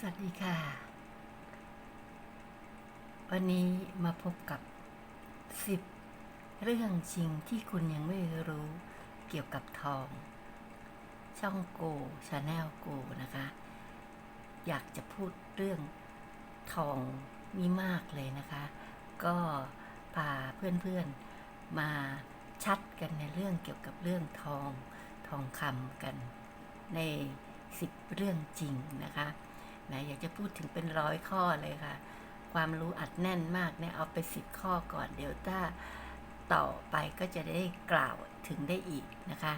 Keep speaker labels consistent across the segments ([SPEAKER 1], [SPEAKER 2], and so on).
[SPEAKER 1] สวัสดีค่ะ วันนี้มาพบกับ 10 เรื่องจริงที่คุณยังไม่รู้เกี่ยวกับทอง ช่องโกชาแนลโกนะคะ อยากจะพูดเรื่องทองนี่มากเลยนะคะ ก็พาเพื่อนๆมาชัดกันในเรื่องเกี่ยวกับเรื่องทองทองคำกันใน 10 เรื่องจริงนะคะ นะอยากจะพูดถึงเป็นร้อยข้อเลยค่ะ ความรู้อัดแน่นมากเนี่ยเอาไปสิบข้อก่อนเดี๋ยวถ้าต่อไปก็จะได้กล่าวถึงได้อีกนะคะ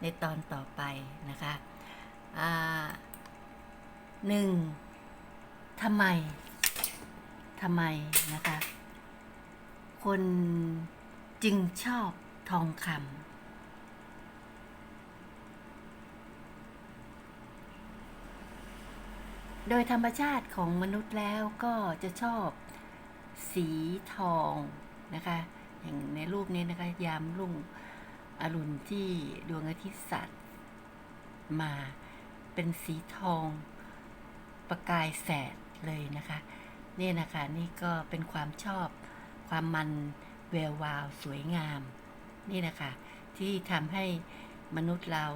[SPEAKER 1] ในตอนต่อไปนะคะหนึ่งทำไมทำไมนะคะ คนจึงชอบทองคำ โดยธรรมชาติของมนุษย์แล้วก็จะชอบสีทองนะคะ อย่างในรูปนี้นะคะ ยามรุ่งอรุณที่ดวงอาทิตย์สัตว์มาเป็นสีทองประกายแสดเลยนะคะ นี่นะคะนี่ก็เป็นความชอบความมันแวววาวสวยงาม นี่นะคะ ที่ทำให้มนุษย์เรา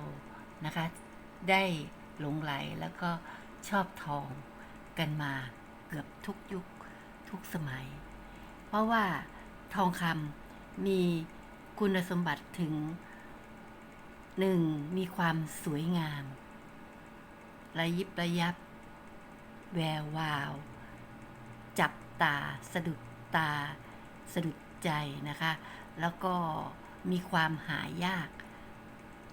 [SPEAKER 1] นะคะ ได้หลงไหลแล้วก็ ชอบทองกันมาเกือบทุกยุคทุกสมัย เพราะว่าทองคำมีคุณสมบัติถึงหนึ่งมีความสวยงาม ระยิบระยับ แวววาว จับตาสะดุดตา สะดุดใจนะคะ แล้วก็มีความหายาก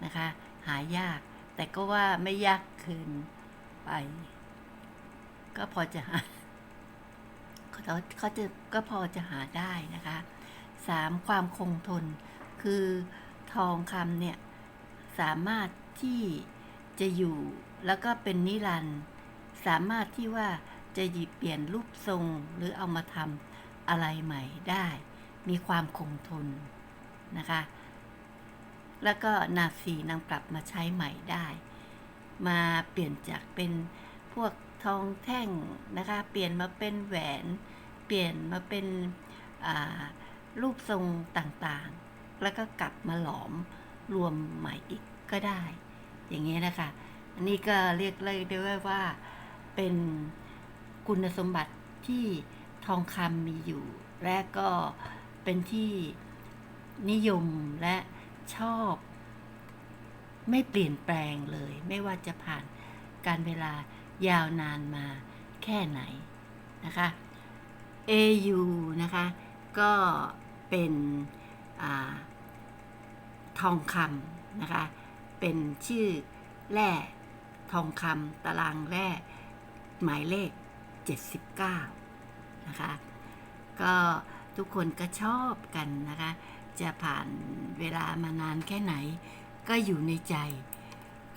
[SPEAKER 1] นะคะ หายาก แต่ก็ว่าไม่ยากเกิน ไป ก็พอจะหาเขาเขาจะก็พอจะหาได้นะคะสามความคงทน คือทองคำเนี่ย สามารถที่จะอยู่แล้วก็เป็นนิรันดร์สามารถที่ว่าจะหยิบเปลี่ยนรูปทรงหรือเอามาทำอะไรใหม่ได้ มีความคงทนนะคะ แล้วก็นาสีนำกลับมาใช้ใหม่ได้ มาเปลี่ยนจากเป็นพวกทองแท่งนะคะ เปลี่ยนมาเป็นแหวน เปลี่ยนมาเป็นรูปทรงต่างๆ แล้วก็กลับมาหลอมรวมใหม่อีกก็ได้ อย่างเงี้นะคะ อันนี้ก็เรียกเลยได้ว่าเป็นคุณสมบัติที่ทองคำมีอยู่ และก็เป็นที่นิยมและชอบ ไม่เปลี่ยนแปลงเลย ไม่ว่าจะผ่านการเวลายาวนานมาแค่ไหนนะคะ AU นะคะ ก็เป็นอทองคำนะคะ เป็นชื่อแร่ทองคำตารางแร่หมายเลข 79 นะคะ ก็ทุกคนก็ชอบกันนะคะ จะผ่านเวลามานานแค่ไหน ก็อยู่ในใจ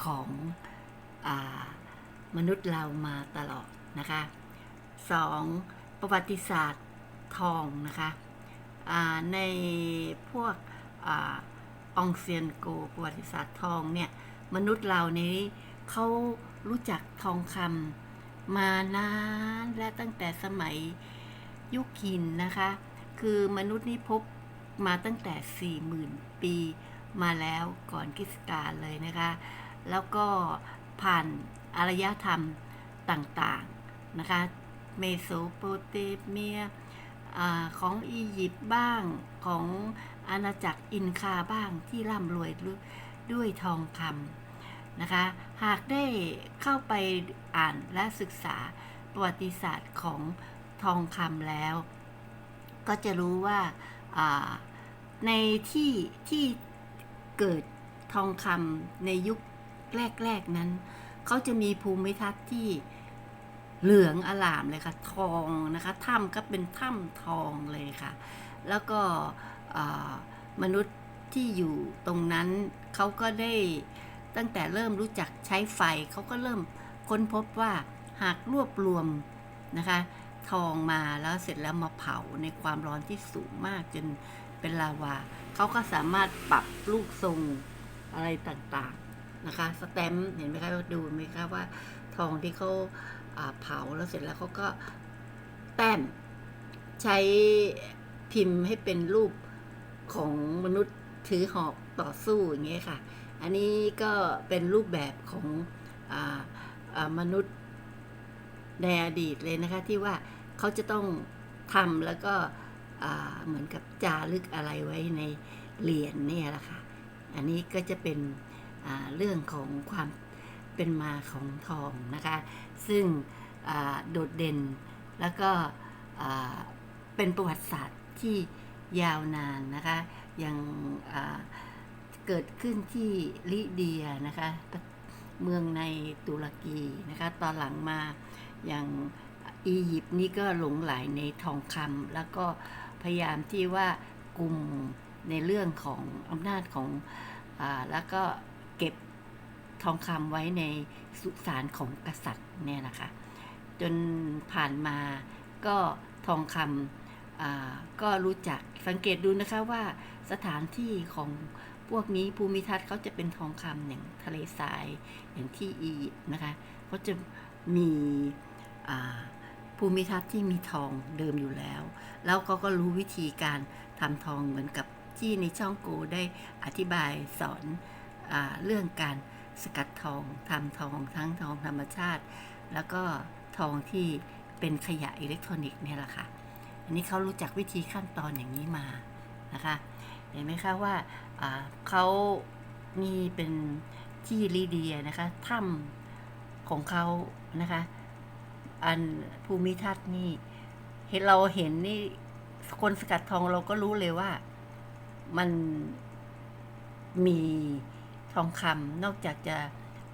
[SPEAKER 1] ของอมนุษย์เรามาตลอดนะคะสองประวัติศาสตร์ทองนะคะในพวกอองเซียนโกประวัติศาสตร์ทองเนี่ยมนุษย์เรานี้เขารู้จักทองคำมานานและตั้งแต่สมัยยุคหินนะคะ คือมนุษย์นี้พบมาตั้งแต่ 40,000 ปี มาแล้วก่อนคริสกาลเลยนะคะ แล้วก็ผ่านอารยธรรมต่างๆนะคะ เมโสโปเตเมียอของอียิปต์บ้างของอาณาจักรอินคาบ้างที่ร่ำรวยด้วยทองคำนะคะ หากได้เข้าไปอ่านและศึกษาประวัติศาสตร์ของทองคำแล้ว ก็จะรู้ว่าในที่ที่ เกิดทองคำในยุคแรก ๆนั้น เขาจะมีภูมิทัศน์ที่เหลืองอลามเลยค่ะทองนะคะถ้ำก็เป็นถ้ำทองเลยค่ะ แล้วก็มนุษย์ที่อยู่ตรงนั้นเขาก็ได้ตั้งแต่เริ่มรู้จักใช้ไฟเขาก็เริ่มค้นพบว่าหากรวบรวมนะคะ ทองมาแล้วเสร็จแล้วมาเผาในความร้อนที่สูงมากจน เป็นลาวาเขาก็สามารถปรับลูกทรงอะไรต่างๆนะคะ สแตมเห็นไหมคะดูไหมคะว่าทองที่เขาาเผาแล้วเสร็จแล้วเขาก็แต้มใช้พิมพ์ให้เป็นรูปของมนุษย์ถือหอกต่อสู้อย่างเงี้ยค่ะ อันนี้ก็เป็นรูปแบบของออมนุษย์ในอดีตเลยนะคะ ที่ว่าเขาจะต้องทำแล้วก็ เหมือนกับจารึกอะไรไว้ในเหรียญเนี่ยแหละค่ะ อันนี้ก็จะเป็นเรื่องของความเป็นมาของทองนะคะ ซึ่งโดดเด่นแล้วก็เป็นประวัติศาสตร์ที่ยาวนานนะคะอย่างเกิดขึ้นที่ลิเดียนะคะเมืองในตุรกีนะคะตอนหลังมาอย่างอียิปต์นี่ก็หลงไหลในทองคำแล้วก็ พยายามที่ว่ากลุ่มในเรื่องของอำนาจของอแล้วก็เก็บทองคำไว้ในสุสานของกษัตริย์เนี่ยนะคะ จนผ่านมาก็ทองคำก็รู้จักสังเกตดูนะคะว่าสถานที่ของพวกนี้ภูมิทัศน์เขาจะเป็นทองคำอย่างทะเลทรายอย่างที่อียิปต์นะคะเขาจะมีอ่า ภูมิทัศน์ที่มีทองเดิมอยู่แล้ว แล้วเขาก็รู้วิธีการทำทองเหมือนกับที่ในช่องโกได้อธิบายสอนอเรื่องการสกัดทองทำทองทั้งทองธรรมชาติ แล้วก็ทองที่เป็นขยะอิเล็กทรอนิกส์เนี่ยแหละค่ะ อันนี้เขารู้จักวิธีขั้นตอนอย่างนี้มานะคะ เห็นไหมคะว่าอ่าเขานี่เป็นที่ลีเดียนะคะถ้ำของเขานะคะ อันภูมิทัศน์นี่เห็นเราเห็นนี่คนสกัดทองเราก็รู้เลยว่ามันมีทองคำนอกจากจะ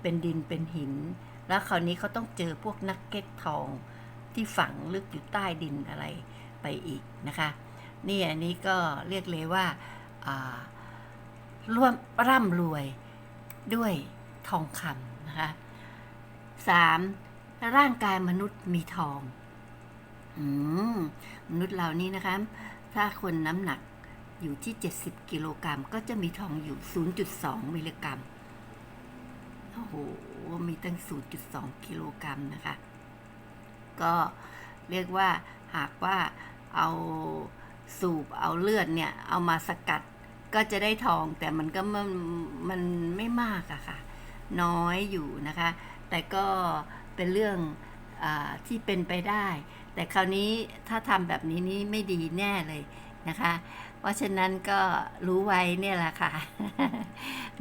[SPEAKER 1] เป็นดินเป็นหิน แล้วคราวนี้เขาต้องเจอพวกนักเก็ตทองที่ฝังลึกอยู่ใต้ดินอะไรไปอีกนะคะ นี่อันนี้ก็เรียกเลยว่าอ่าร่วมร่ำรวยด้วยทองคำนะคะสาม ร่างกายมนุษย์มีทองอมมนุษย์เรานี่นะคะ ถ้าคนน้ำหนักอยู่ที่ 70 กิโลกรัมก็จะมีทองอยู่ 0.2 มิลลิกรัม โอ้โห มีตั้ง 0.2 กิโลกรัมนะคะ ก็เรียกว่าหากว่าเอาสูบเอาเลือดเนี่ย เอามาสกัดก็จะได้ทองแต่มันก็มันมันไม่มากอะค่ะ น้อยอยู่นะคะ แต่ก็ เป็นเรื่องอที่เป็นไปได้ แต่คราวนี้ถ้าทำแบบนี้นี่ไม่ดีแน่เลยนะคะ เพราะฉะนั้นก็รู้ไว้เนี่ยแหละค่ะ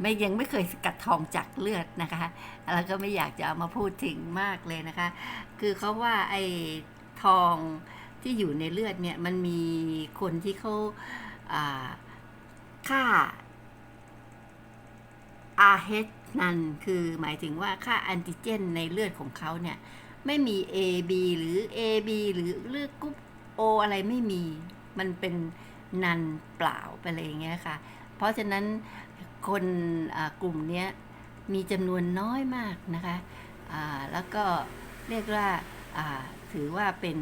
[SPEAKER 1] ไม่ยังไม่เคยสกัดทองจากเลือดนะคะ แล้วก็ไม่อยากจะเอามาพูดถึงมากเลยนะคะ คือเขาว่าไอ้ทองที่อยู่ในเลือดเนี่ยมันมีคนที่เขาอ่าค่า RH นั่นคือหมายถึงว่าค่าแอนติเจนในเลือดของเขาเนี่ย ไม่มี AB หรือ AB หรือเลือดกรุ๊ป O อะไรไม่มี มันเป็นนันเปล่าไปเลยอย่างเงี้ยค่ะ เพราะฉะนั้นคนกลุ่มนี้มีจำนวนน้อยมากนะคะอ่าแล้วก็เรียกว่าอ่าถือว่าเป็น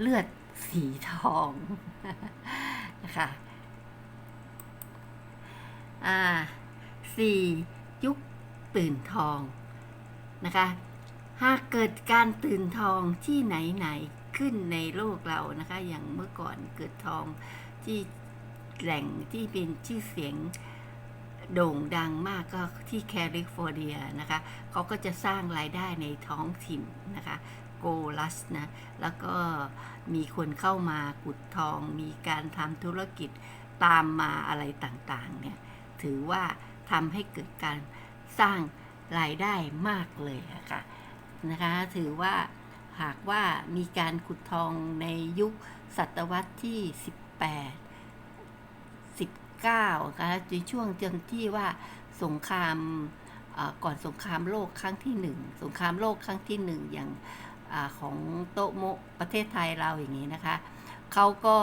[SPEAKER 1] เลือดสีทองนะคะอ่าสี่ยุค ตื่นทองนะคะ หากเกิดการตื่นทองที่ไหนไหนๆขึ้นในโลกเรานะคะ อย่างเมื่อก่อนเกิดทองที่แหล่งที่เป็นชื่อเสียงโด่งดังมากก็ที่แคลิฟอร์เนียนะคะเขาก็จะสร้างรายได้ในท้องถิ่นนะคะโกลัสนะ แล้วก็มีคนเข้ามาขุดทอง มีการทำธุรกิจตามมาอะไรต่างๆเนี่ย ถือว่าทำให้เกิดการ สร้างรายได้มากเลยอะค่ะนะคะ ถือว่าหากว่ามีการขุดทองในยุคศตวรรษที่ 18 19นะคะในช่วงจนที่ว่าสงครามก่อนสงครามโลกครั้งที่หนึ่งสงครามโลกครั้งที่หนึ่งอย่างอของโตโมประเทศไทยเราอย่างนี้นะคะเขาก็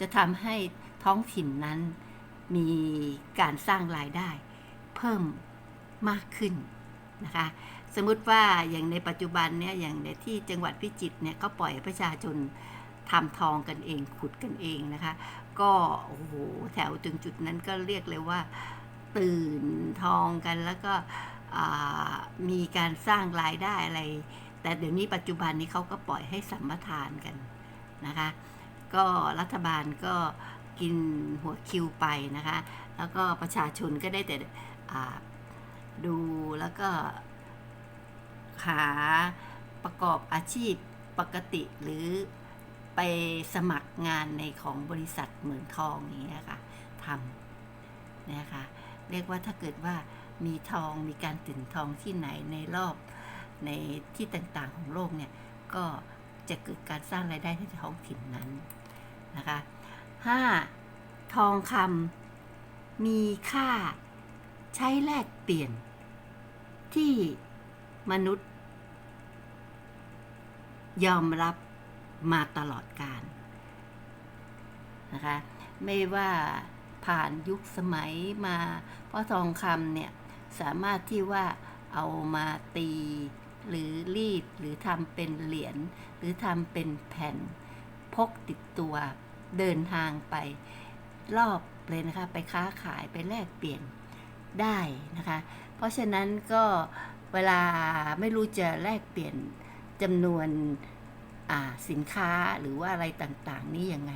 [SPEAKER 1] จะทำให้ท้องถิ่นนั้นมีการสร้างรายได้ เพิ่ม มากขึ้นนะคะ สมมุติว่าอย่างในปัจจุบันเนี่ยอย่างในที่จังหวัดพิจิตรเนี่ยก็ปล่อยประชาชนทำทองกันเองขุดกันเองนะคะ ก็โอ้โหแถวถึงจุดนั้นก็เรียกเลยว่า ตื่นทองกันแล้วก็มีการสร้างรายได้อะไร แต่เดี๋ยวนี้ปัจจุบันนี้เขาก็ปล่อยให้สัมปทานกันนะคะ ก็รัฐบาลก็กินหัวคิวไปนะคะ แล้วก็ประชาชนก็ได้แต่ ดูแล้วก็หาประกอบอาชีพปกติหรือไปสมัครงานในของบริษัทเหมือนทองอย่างนี้ยค่ะทำนะคะเรียกว่าถ้าเกิดว่ามีทองมีการตื่นทองที่ไหนในรอบในที่ต่างๆของโลกเนี่ยก็จะเกิดการสร้างรายได้ให้ท้องถิ่นนั้นนะคะห้าทองคำมีค่าใช้แลกเปลี่ยน ที่มนุษย์ ยอมรับมาตลอดการนะคะไม่ว่าผ่านยุคสมัยมาเพราะทองคำเนี่ย สามารถที่ว่าเอามาตี หรือรีดหรือทำเป็นเหรียญหรือทำเป็นแผ่น พกติดตัวเดินทางไป รอบเลยนะคะ ไปค้าขายไปแลกเปลี่ยนได้นะคะ เพราะฉะนั้นก็เวลาไม่รู้จะแลกเปลี่ยนจำนวนสินค้าหรือว่าอะไรต่างๆ นี่ยังไง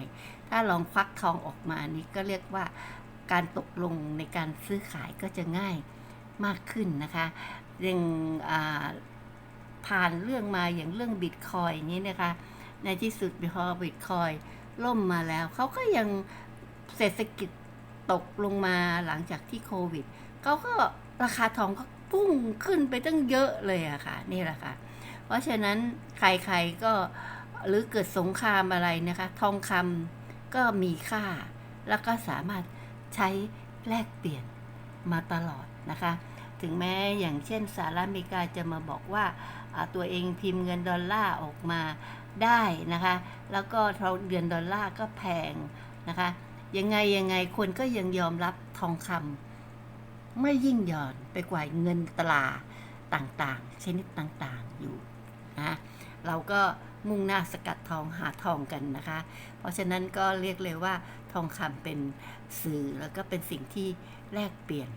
[SPEAKER 1] ถ้าลองควักทองออกมานี่ก็เรียกว่าการตกลงในการซื้อขายก็จะง่ายมากขึ้นนะคะยังผ่านเรื่องมาอย่างเรื่องบิตคอยนี้นะคะ ในที่สุดพอบิตคอยล่มมาแล้ว เขาก็ยังเศรษฐกิจตกลงมาหลังจากที่โควิด เขาก็ ราคาทองก็พุ่งขึ้นไปตั้งเยอะเลยอะค่ะ นี่แหละค่ะ เพราะฉะนั้นใครๆก็หรือเกิดสงครามอะไรนะคะ ทองคำก็มีค่า แล้วก็สามารถใช้แลกเปลี่ยนมาตลอดนะคะ ถึงแม้อย่างเช่นสหรัฐอเมริกาจะมาบอกว่าตัวเองพิมพ์เงินดอลลาร์ออกมาได้นะคะ แล้วก็เดือนดอลลาร์ก็แพงนะคะ ยังไงยังไงคนก็ยังยอมรับทองคำ ไม่ยิ่งหย่อนไปกว่าเงินตลาต่างๆ ชนิดต่างๆอยู่นะเราก็มุ่งหน้าสกัดทองหาทองกันนะคะ เพราะฉะนั้นก็เรียกเลยว่าทองคำเป็นสื่อแล้วก็เป็นสิ่งที่แลกเปลี่ยน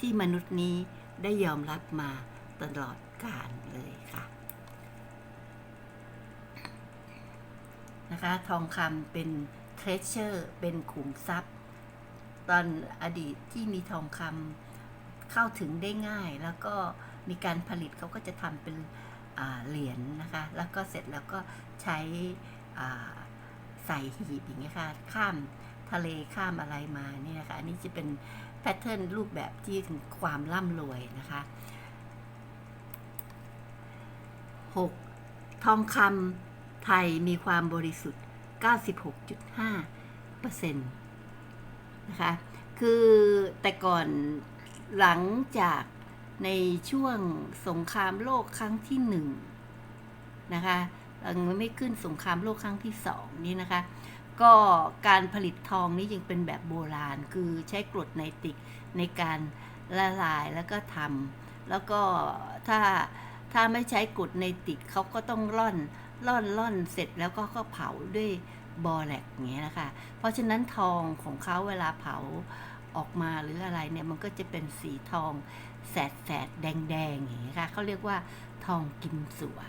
[SPEAKER 1] ที่มนุษย์นี้ได้ยอมรับมาตลอดกาลเลยค่ะนะคะทองคำเป็นเทรเชอร์ เป็นขุมทรัพย์ ตอนอดีตที่มีทองคำ เข้าถึงได้ง่าย แล้วก็มีการผลิตเขาก็จะทำเป็นเหรียญนนะคะ แล้วก็เสร็จแล้วก็ใช้ใส่หีบอย่างเงี้ยค่ะ ข้ามทะเลข้ามอะไรมานี่นะคะ อันนี้จะเป็นแพทเทิร์นรูปแบบที่ถึงความร่ำรวยนะคะ 6. ทองคำไทยมีความบริสุทธิ์ 96.5%นะคะ คือแต่ก่อน หลังจากในช่วงสงครามโลกครั้งที่หนึ่งนะคะยังไม่ขึ้นสงครามโลกครั้งที่สองนี่นะคะ ก็การผลิตทองนี้ยังเป็นแบบโบราณ คือใช้กรดไนติกในการละลายแล้วก็ทำแล้วก็ถ้าถ้าไม่ใช้กรดไนติกเขาก็ต้องร่อนร่อนร่อนเสร็จแล้วก็ก็เผาด้วยบอแลกอย่างเงี้ยนะคะ เพราะฉะนั้นทองของเขาเวลาเผา ออกมาหรืออะไรเนี่ยมันก็จะเป็นสีทองแสดแสดแดงแดงอย่างนี้ค่ะเขาเรียกว่าทองกิมสัว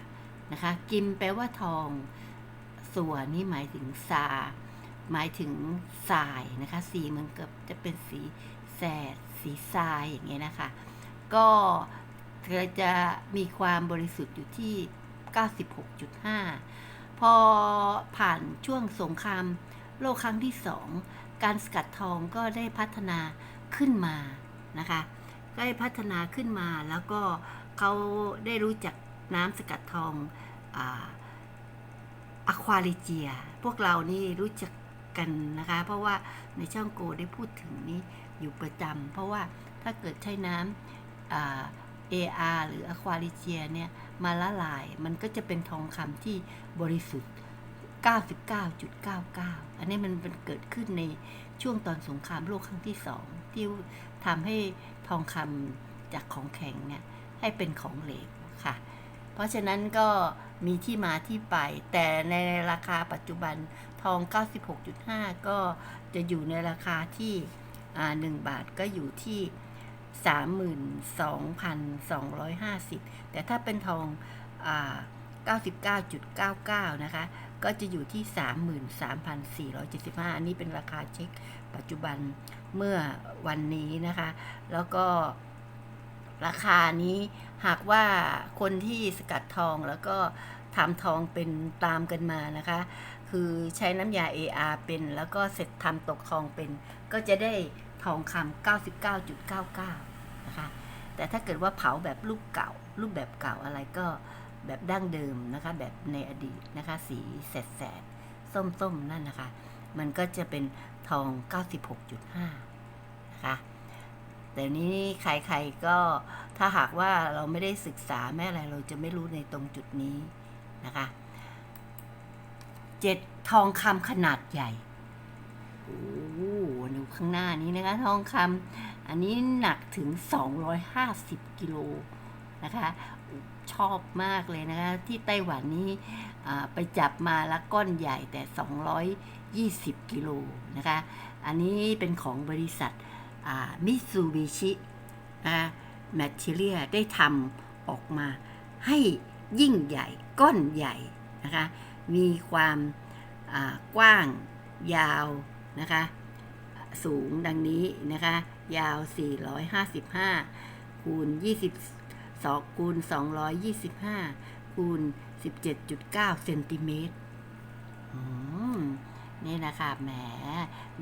[SPEAKER 1] นะคะ กิมแปลว่าทองสัวนี่หมายถึงซาหมายถึงทรายนะคะ สีมันกับจะเป็นสีแสดสีทรายอย่างเงี้ยนะคะ ก็เธอจะมีความบริสุทธิ์อยู่ที่ 96.5 พอผ่านช่วงสงครามโลกครั้งที่สอง การสกัดทองก็ได้พัฒนาขึ้นมานะคะได้พัฒนาขึ้นมาแล้วก็เขาได้รู้จักน้ำสกัดทองอะควาลิเจีย พวกเรานี่รู้จักกันนะคะ เพราะว่าในช่องโกได้พูดถึงนี้อยู่ประจำเพราะว่าถ้าเกิดใช้น้ำ AR หรืออะควาลิเจียเนี่ยมาละลายมันก็จะเป็นทองคำที่บริสุทธิ์ 99.99 อันนี้มันเป็นเกิดขึ้นในช่วงตอนสงครามโลกครั้งที่สองที่ทำให้ทองคำจากของแข็งเนี่ยให้เป็นของเหลวค่ะ เพราะฉะนั้นก็มีที่มาที่ไป แต่ในราคาปัจจุบันทอง 96.5 ก็จะอยู่ในราคาที่หนึ่งบาทก็อยู่ที่ 32,250 แต่ถ้าเป็นทองอ99.99 นะคะ ก็จะอยู่ที่ 33,475 อันนี้เป็นราคาเช็คปัจจุบันเมื่อวันนี้นะคะ แล้วก็ราคานี้หากว่าคนที่สกัดทองแล้วก็ทำทองเป็นตามกันมานะคะ คือใช้น้ำยา AR เป็นแล้วก็เสร็จทำตกทองเป็น ก็จะได้ทองคำ99.99 นะคะ แต่ถ้าเกิดว่าเผาแบบรูปเก่า รูปแบบเก่าอะไรก็ แบบดั้งเดิมนะคะ แบบในอดีตนะคะ สีแสดแสดส้มๆ นั่นนะคะ มันก็จะเป็นทอง 96.5 นะคะแต่นี้ใครๆก็ถ้าหากว่าเราไม่ได้ศึกษาแม่อะไรเราจะไม่รู้ในตรงจุดนี้นะคะเจ็ดทองคำขนาดใหญ่โอ้โหดูข้างหน้านี้นะคะ ทองคำอันนี้หนักถึง 250 กิโลนะคะ ชอบมากเลยนะคะ ที่ไต้หวันนี้ไปจับมาแล้วก้อนใหญ่แต่ 220 กิโลนะคะ อันนี้เป็นของบริษัทมิตซูบิชิแมทเทียได้ทำออกมาให้ยิ่งใหญ่ก้อนใหญ่นะคะ มีความกว้างยาวนะคะ สูงดังนี้นะคะ ยาว 455 คูณ 20 22คูณ225คูณ17.9เซนติเมตรนี่นะคะแหม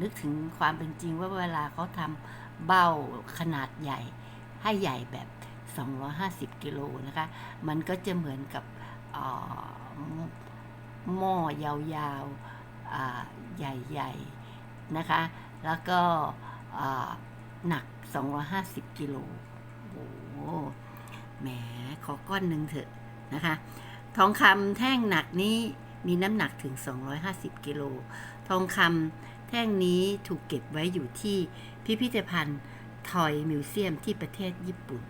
[SPEAKER 1] นึกถึงความเป็นจริงว่าเวลาเขาทำเบ้าขนาดใหญ่ ให้ใหญ่แบบ 250 กิโลนะคะ มันก็จะเหมือนกับหม้อยาวๆใหญ่ๆนะคะ แล้วก็หนัก 250 กิโลโอ้โห แหมขอก้อนหนึ่งเถอะนะคะ ทองคำแท่งหนักนี้มีน้ำหนักถึง 250 กิโล ทองคำแท่งนี้ถูกเก็บไว้อยู่ที่พิพิธภัณฑ์ทอยมิวเซียมที่ประเทศญี่ปุ่น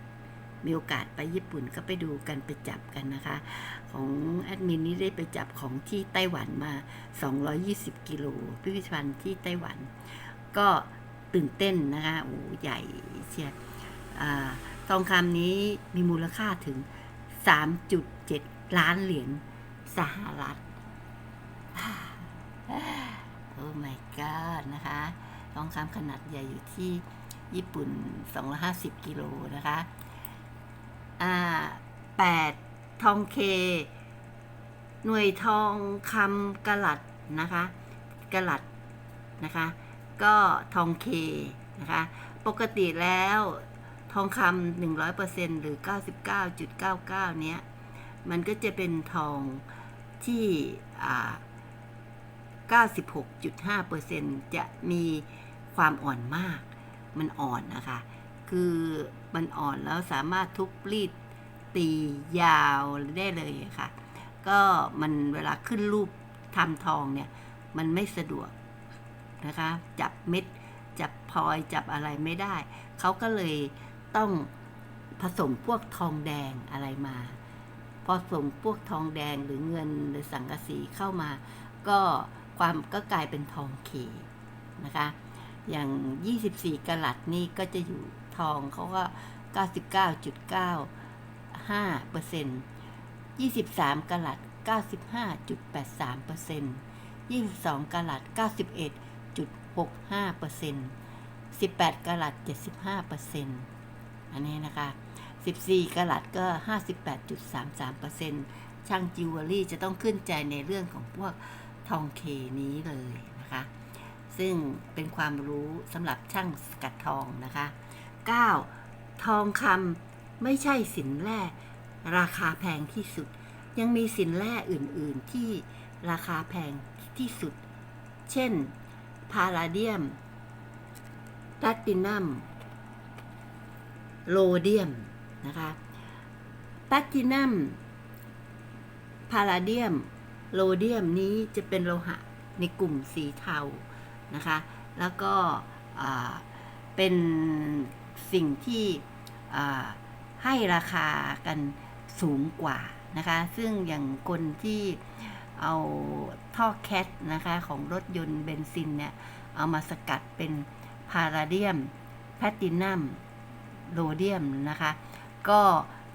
[SPEAKER 1] มีโอกาสไปญี่ปุ่นก็ไปดูกันไปจับกันนะคะ ของแอดมินนี่ได้ไปจับของที่ไต้หวันมา 220 กิโล พิพิธภัณฑ์ที่ไต้หวัน ก็ตื่นเต้นนะคะ โอ้ใหญ่เชียอา ทองคำนี้มีมูลค่าถึง 3.7 ล้านเหรียญสหรัฐ โอ้ my god นะคะ ทองคำขนาดใหญ่อยู่ที่ญี่ปุ่น 250 กิโลนะคะ อ่า 8 ทองเค หน่วยทองคำกะลัดนะคะกะลัดนะคะ ก็ทองเคนะคะ ปกติแล้ว ทองคำหนึ่งร้อยเปอร์เซ็นหรือเก้าสิบเก้าจุดเก้าเก้าเนี้ย มันก็จะเป็นทองที่อ่าเก้าสิบหกจุดห้าเปอร์เซ็นจะมีความอ่อนมาก มันอ่อนนะคะ คือมันอ่อนแล้วสามารถทุบรีดตียาวได้เลยค่ะ ก็มันเวลาขึ้นรูปทำทองเนี่ย มันไม่สะดวกนะคะ จับเม็ด จับพลอยจับอะไรไม่ได้ เขาก็เลย ต้องผสมพวกทองแดงอะไรมาพอผสมพวกทองแดงหรือเงินหรือสังกะสีเข้ามา ก็ความก็กลายเป็นทองเคนะคะ อย่าง 24กะลัดนี่ก็จะอยู่ทองเขาก็ 99.95เปอร์เซ็นต์23กะลัด 95.83เปอร์เซ็นต์22กะลัด 91.65เปอร์เซ็นต์18กะลัด 75เปอร์เซ็นต์ อันนี้นะคะ 14กะลัดก็ 58.33เปอร์เซ็นต์ช่างจิวเวลรี่จะต้องขึ้นใจในเรื่องของพวกทองเคนี้เลยนะคะ ซึ่งเป็นความรู้สำหรับช่างสกัดทองนะคะ 9. ทองคำไม่ใช่สินแร่ราคาแพงที่สุด ยังมีสินแร่อื่น ๆ ที่ราคาแพงที่สุด เช่น พาราเดียมแพลตินัม โลเดียมนะคะแพลตินัมพาราเดียม โลเดียมนี้จะเป็นโลหะในกลุ่มสีเทานะคะ แล้วก็เป็นสิ่งที่ให้ราคากันสูงกว่านะคะ ซึ่งอย่างคนที่เอาท่อแคทนะคะของรถยนต์เบนซินเนี่ย เอามาสกัดเป็นพาราเดียมแพลตินัม โรเดียมนะคะ ก็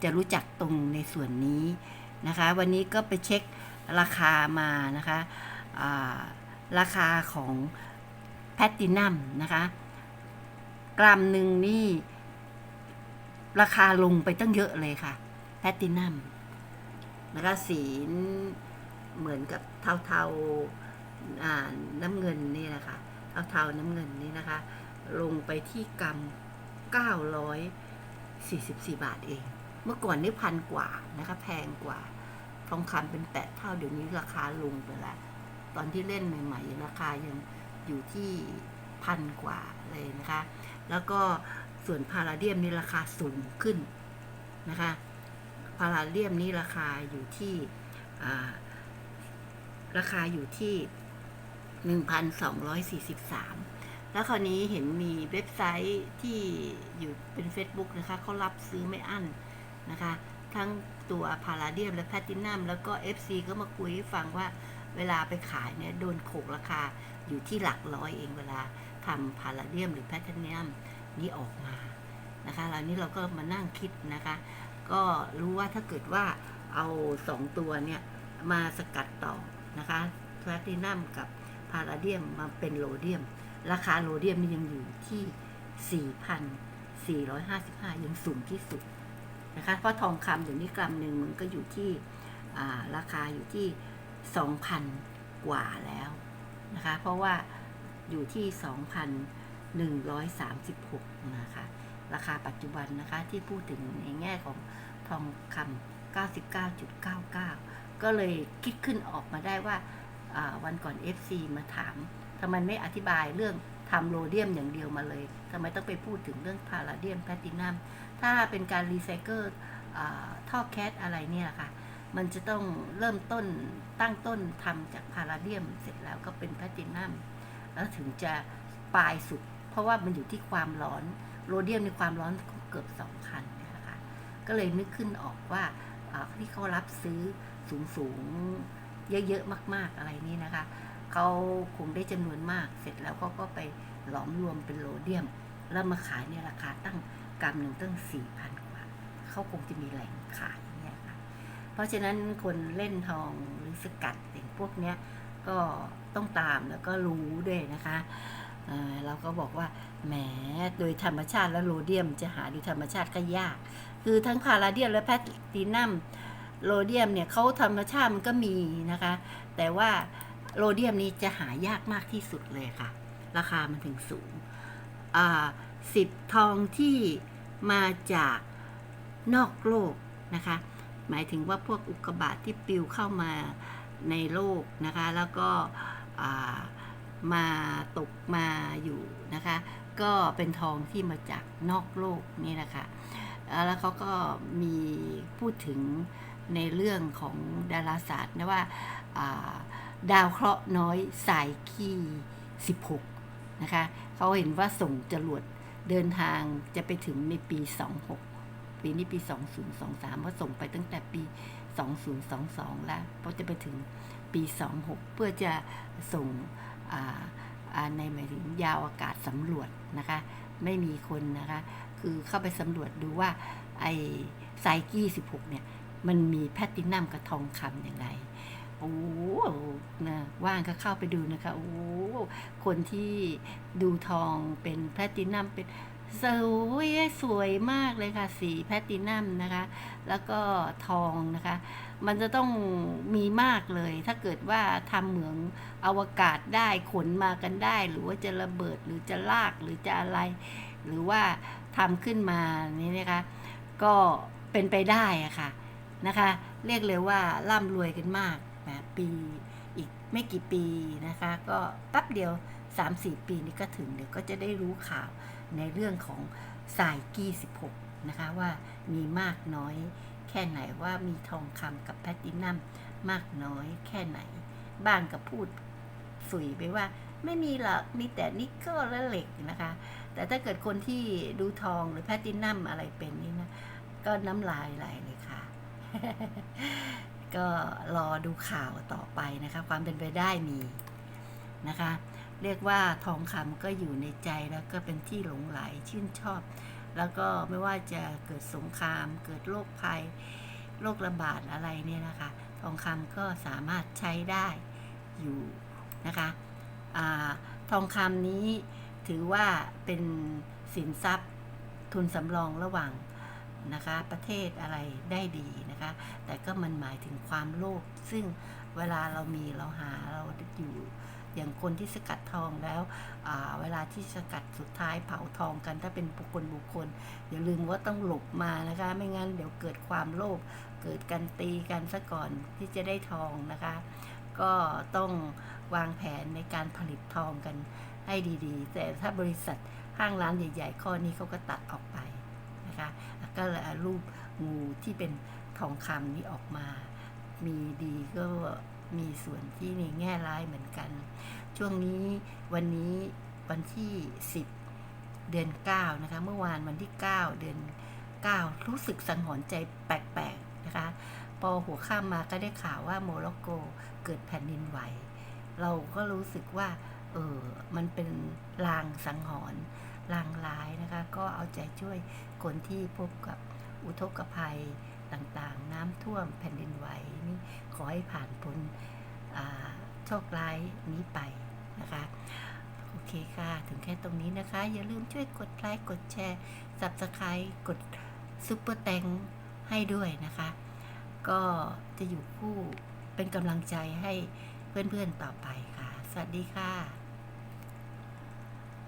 [SPEAKER 1] จะรู้จักตรงในส่วนนี้นะคะ วันนี้ก็ไปเช็คราคามานะคะาราคาของแพตตินัมนะคะ กรัมหนึ่งนี่ ราคาลงไปตั้งเยอะเลยค่ะ แพตตินัมนะคะสีเหมือนกับเทาๆอ่าน้ำเงินนี่นะคะเทาๆน้ำเงินนี่นะคะ ลงไปที่กรัม 944 บาทเอง เมื่อก่อนนี่พันกว่านะคะ แพงกว่า ทองคำเป็นแปดเท่าเดี๋ยวนี้ราคาลงไปละ ตอนที่เล่นใหม่ๆราคายังอยู่ที่พันกว่าเลยนะคะ แล้วก็ส่วนพาราเดียมนี่ราคาสูงขึ้นนะคะ พาราเดียมนี่ราคาอยู่ที่ราคาอยู่ที่ 1,243 แล้วคราวนี้เห็นมีเว็บไซต์ที่อยู่เป็น Facebook นะคะเขารับซื้อไม่อั้นนะคะ ทั้งตัวพาราเดียมและแพตินัมแล้วก็ FC ก็มาคุยให้ฟังว่าเวลาไปขายเนี่ยโดนโขกราคาอยู่ที่หลักร้อยเองเวลาทำพาราเดียมหรือแพตินัมนี่ออกมานะคะแล้วนี้เราก็มานั่งคิดนะคะ ก็รู้ว่าถ้าเกิดว่าเอาสองตัวเนี่ยมาสกัดต่อนะคะแพตินัมกับพาราเดียมมาเป็นโรเดียม ราคาโรเดียมนี่ยังอยู่ที่ 4,455 ยังสูงที่สุดนะคะ เพราะทองคำเดี๋ยวนี้กรัมหนึ่งมันก็อยู่ที่ราคาอยู่ที่ 2,000 กว่าแล้วนะคะ เพราะว่าอยู่ที่ 2,136 นะคะ ราคาปัจจุบันนะคะที่พูดถึงในแง่ของทองคำ99.99 ก็เลยคิดขึ้นออกมาได้ว่าอ่าวันก่อน FC มาถาม ทำไมไม่อธิบายเรื่องทำโรเดียมอย่างเดียวมาเลยทำไมต้องไปพูดถึงเรื่องพาราเดียมแพตินัมถ้าเป็นการรีไซเคิลท่อแคสอะไรเนี่ยค่ะ มันจะต้องเริ่มต้นตั้งต้นทำจากพาราเดียมเสร็จแล้วก็เป็นแพตินัมแล้วถึงจะปลายสุด เพราะว่ามันอยู่ที่ความร้อนโรเดียมในความร้อนเกือบสองพันนะคะก็เลยนึกขึ้นออกว่าที่เขารับซื้อสูงสูงๆเยอะๆ มากๆอะไรนี้นะคะ เขาคงได้จำนวนมาก เสร็จแล้วเขาก็ไปหลอมรวมเป็นโรเดียม แล้วมาขายในราคาตั้งกรัมหนึ่งตั้งสี่พันกว่าเขาคงจะมีแหล่งขายเนี่ยค่ะ เพราะฉะนั้นคนเล่นทองหรือสกัดอย่างพวกเนี้ยก็ต้องตามแล้วก็รู้ด้วยนะคะเราก็บอกว่าแหมโดยธรรมชาติแล้วโรเดียมจะหาโดยธรรมชาติก็ยาก คือทั้งพาราเดียมและแพลตินัมโรเดียมเนี่ยเขาธรรมชาติมันก็มีนะคะ แต่ว่า โรเดียมนี้จะหายากมากที่สุดเลยค่ะ ราคามันถึงสูงสิบทองที่มาจากนอกโลกนะคะ หมายถึงว่าพวกอุกกาบาตที่ปลิวเข้ามาในโลกนะคะ แล้วก็มาตกมาอยู่นะคะ ก็เป็นทองที่มาจากนอกโลกนี่นะคะเอ่อแล้วเขาก็มีพูดถึงในเรื่องของดาราศาสตร์นะว่าอ่า ดาวเคราะห์น้อยสายคี16 นะคะ เขาเห็นว่าส่งจรวดเดินทางจะไปถึงในปี 26 ปีนี้ปี 2023เพราะส่งไปตั้งแต่ปี 2022 แล้วเพราะจะไปถึงปี 26 เพื่อจะส่งในหมายถึงยาวอากาศสำรวจนะคะ ไม่มีคนนะคะ คือเข้าไปสำรวจดูว่าไอ้ไซกี้ 16 เนี่ย มันมีแพตตินัมกับทองคำอย่างไร โอ้โหนะว่างก็เข้าไปดูนะคะ โอ้โหคนที่ดูทองเป็นแพลตตินัมเป็นสวยสวยมากเลยค่ะ สีแพลตตินัมนะคะ แล้วก็ทองนะคะ มันจะต้องมีมากเลย ถ้าเกิดว่าทำเหมืองอวกาศได้ขนมากันได้ หรือว่าจะระเบิดหรือจะลากหรือจะอะไร หรือว่าทำขึ้นมานี่นะคะ ก็เป็นไปได้อะค่ะนะคะ เรียกเลยว่าร่ำรวยกันมาก นะปีอีกไม่กี่ปีนะคะ ก็แป๊บเดียว 3-4 ปีนี้ก็ถึงเดี๋ยวก็จะได้รู้ข่าวในเรื่องของสายกี้16 นะคะว่ามีมากน้อยแค่ไหนว่ามีทองคำกับแพลตตินัมมากน้อยแค่ไหน บ้างก็พูดสุยไปว่าไม่มีหรอกมีแต่นิกเกิลและเหล็กนะคะ แต่ถ้าเกิดคนที่ดูทองหรือแพลตตินัมอะไรเป็นนี่นะ ก็น้ำลายไหลเลยค่ะ ก็รอดูข่าวต่อไปนะคะ ความเป็นไปได้มีนะคะ เรียกว่าทองคำก็อยู่ในใจแล้วก็เป็นที่หลงไหลชื่นชอบ แล้วก็ไม่ว่าจะเกิดสงคราม เกิดโรคภัยโรคระบาดอะไรเนี่ยนะคะ ทองคำก็สามารถใช้ได้อยู่นะคะอทองคำนี้ถือว่าเป็นสินทรัพย์ทุนสำรองระหว่างนะคะประเทศอะไรได้ดี นะคะ แต่ก็มันหมายถึงความโลภซึ่งเวลาเรามีเราหาเราอยู่อย่างคนที่สกัดทองแล้วเวลาที่สกัดสุดท้ายเผาทองกัน ถ้าเป็นบุคคลบุคคลอย่าลืมว่าต้องหลบมานะคะ ไม่งั้นเดี๋ยวเกิดความโลภเกิดการตีกันซะก่อนที่จะได้ทองนะคะ ก็ต้องวางแผนในการผลิตทองกันให้ดีๆ แต่ถ้าบริษัทห้างร้านใหญ่ ๆ ข้อนี้เขาก็ตัดออกไปนะคะแล้วก็รูปงูที่เป็น ทองคำนี้ออกมา มีดีก็มีส่วนที่ในแง่ร้ายเหมือนกัน ช่วงนี้วันนี้วันที่ 10 เดือน 9 นะคะ เมื่อวานวันที่ 9 เดือน 9 รู้สึกสังหรณ์ใจแปลกๆนะคะ พอหัวข้ามมาก็ได้ข่าวว่าโมร็อกโกเกิดแผ่นดินไหว เราก็รู้สึกว่าเออมันเป็นลางสังหรณ์ลางร้ายนะคะ ก็เอาใจช่วยคนที่พบกับอุทกภัย ต่างๆ น้ำท่วมแผ่นดินไหวนี่ขอให้ผ่านพ้นโชคร้ายนี้ไปนะคะ โอเคค่ะ ถึงแค่ตรงนี้นะคะ อย่าลืมช่วยกดไลค์กดแชร์ subscribe กดซุปเปอร์แตงให้ด้วยนะคะ ก็จะอยู่คู่เป็นกำลังใจให้เพื่อนๆต่อไปค่ะ สวัสดีค่ะ